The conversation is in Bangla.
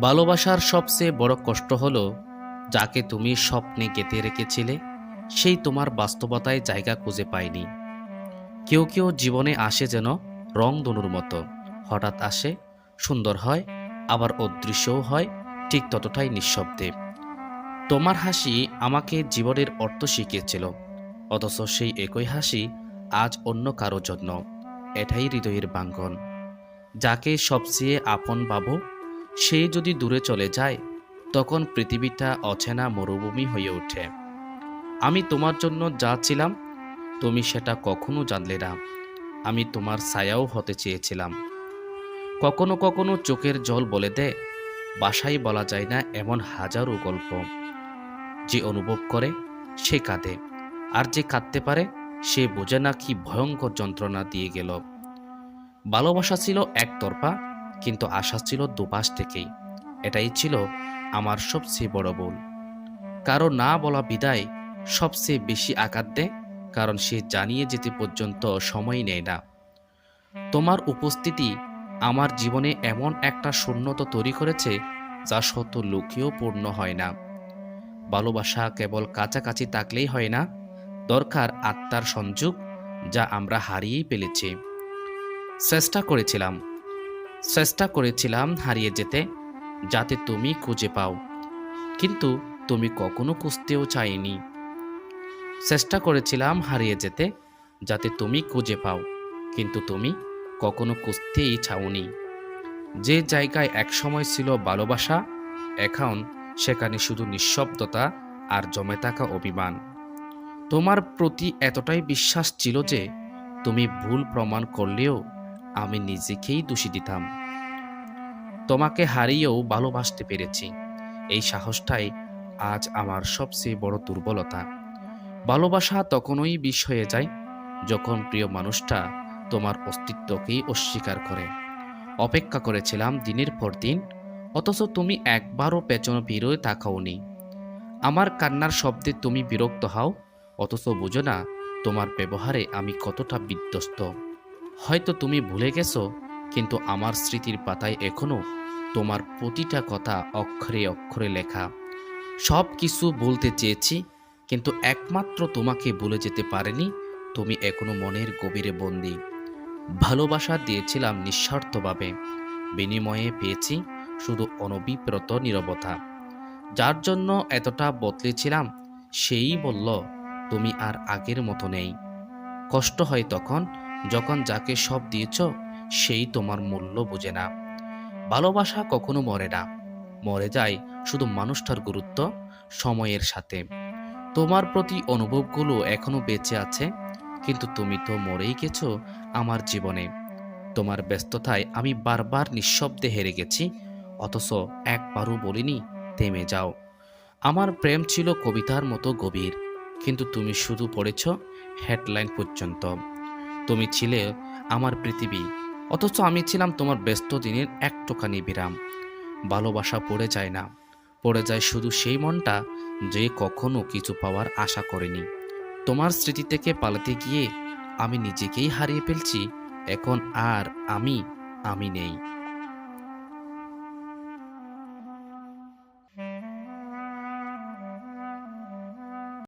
ভালোবাসার সবচেয়ে বড় কষ্ট হলো, যাকে তুমি স্বপ্নে গেঁথে রেখেছিলে, সেই তোমার বাস্তবতায় জায়গা খুঁজে পায়নি। কেউ কেউ জীবনে আসে যেন রং দনুর মতো, হঠাৎ আসে, সুন্দর হয়, আবার অদৃশ্যও হয়, ঠিক ততটাই নিঃশব্দে। তোমার হাসি আমাকে জীবনের অর্থ শিখিয়েছিল, অথচ সেই একই হাসি আজ অন্য কারও জন্য, এটাই হৃদয়ের বাঙ্গন যাকে সবচেয়ে আপন ভাবো সে যদি দূরে চলে যায়, তখন পৃথিবীটা অচেনা মরুভূমি হয়ে ওঠে। আমি তোমার জন্য যা ছিলাম, তুমি সেটা কখনো জানলে না। আমি তোমার ছায়াও হতে চেয়েছিলাম। কখনো কখনো চোখের জল বলে দেয় বাসায় বলা যায় না এমন হাজারো গল্প। যে অনুভব করে, সে কাঁদে, আর যে কাঁদতে পারে, সে বোঝে না কি ভয়ঙ্কর যন্ত্রণা দিয়ে গেল। ভালোবাসা ছিল একতরফা কিন্তু আশা ছিল দুপাশ থেকেই। এটাই ছিল আমার সবচেয়ে বড় ভুল। কারও না বলা বিদায় সবচেয়ে বেশি আঘাত দেয়, কারণ সে জানিয়ে যেতে পর্যন্ত সময় নেয় না। তোমার উপস্থিতি আমার জীবনে এমন একটা শূন্যতা তৈরি করেছে, যা শত লোকেও পূর্ণ হয় না। ভালোবাসা কেবল কাছাকাছি থাকলেই হয় না, দরকার আত্মার সংযোগ, যা আমরা হারিয়েই ফেলেছি। চেষ্টা করেছিলাম চেষ্টা করেছিলাম হারিয়ে যেতে, যাতে তুমি খুঁজে পাও। কিন্তু তুমি কখনো খুঁজতেও চাইনি। চেষ্টা করেছিলাম হারিয়ে যেতে, যাতে তুমি খুঁজে পাও, কিন্তু তুমি কখনো খুঁজতেই চাওনি। যে জায়গায় একসময় ছিল ভালোবাসা, এখন সেখানে শুধু নিঃশব্দতা আর জমে থাকা অভিমান। তোমার প্রতি এতটাই বিশ্বাস ছিল যে তুমি ভুল প্রমাণ করলেও আমি নিজেকেই দোষী দিতাম। তোমাকে হারিয়েও ভালোবাসতে পেরেছি। এই সাহসটাই আজ আমার সবচেয়ে বড় দুর্বলতা। ভালোবাসা তখনই বিষ হয়ে যায় যখন প্রিয় মানুষটা তোমার অস্তিত্বকেই অস্বীকার করে। অপেক্ষা করেছিলাম দিনের পর দিন, অথচ তুমি একবারও পেছনে ফিরেও তাকাওনি। আমার কান্নার শব্দে তুমি বিরক্ত হও, অথচ বুঝো না তোমার ব্যবহারে আমি কতটা বিধ্বস্ত। হয়তো তুমি ভুলে গেছো, কিন্তু আমার স্মৃতির পাতায় এখনও তোমার প্রতিটা কথা অক্ষরে অক্ষরে লেখা। সব কিছু বলতে চেয়েছি, কিন্তু একমাত্র তোমাকে ভুলে যেতে পারেনি, তুমি এখনও মনের গভীরে বন্দি। ভালোবাসা দিয়েছিলাম নিঃস্বার্থভাবে, বিনিময়ে পেয়েছি শুধু অনবিপ্রত নীরবতা। যার জন্য এতটা বদলেছিলাম, সেই বলল, তুমি আর আগের মতো নেই। কষ্ট হয় তখন যখন যাকে সব দিয়েছ, সেই তোমার মূল্য বোঝে না। ভালোবাসা কখনো মরে না। মরে যায় শুধু মানুষটার গুরুত্ব, সময়ের সাথে। তোমার প্রতি অনুভবগুলো এখনও বেঁচে আছে, কিন্তু তুমি তো মরেই গেছো আমার জীবনে। তোমার ব্যস্ততায় আমি বারবার নিঃশব্দে হেরে গেছি, অথচ একবারও বলিনি, থেমে যাও। আমার প্রেম ছিল কবিতার মতো গভীর, কিন্তু তুমি শুধু পড়েছ হেডলাইন পর্যন্ত। তুমি ছিলে আমার পৃথিবী, অথচ আমি ছিলাম তোমার ব্যস্ত দিনের একটুখানি বিরাম। ভালোবাসা পড়ে যায় না, পড়ে যায় শুধু সেই মনটা যে কখনো কিছু পাওয়ার আশা করেনি। তোমার স্মৃতি থেকে পালাতে গিয়ে আমি নিজেকেই হারিয়ে ফেলছি, এখন আর আমি আমি নেই।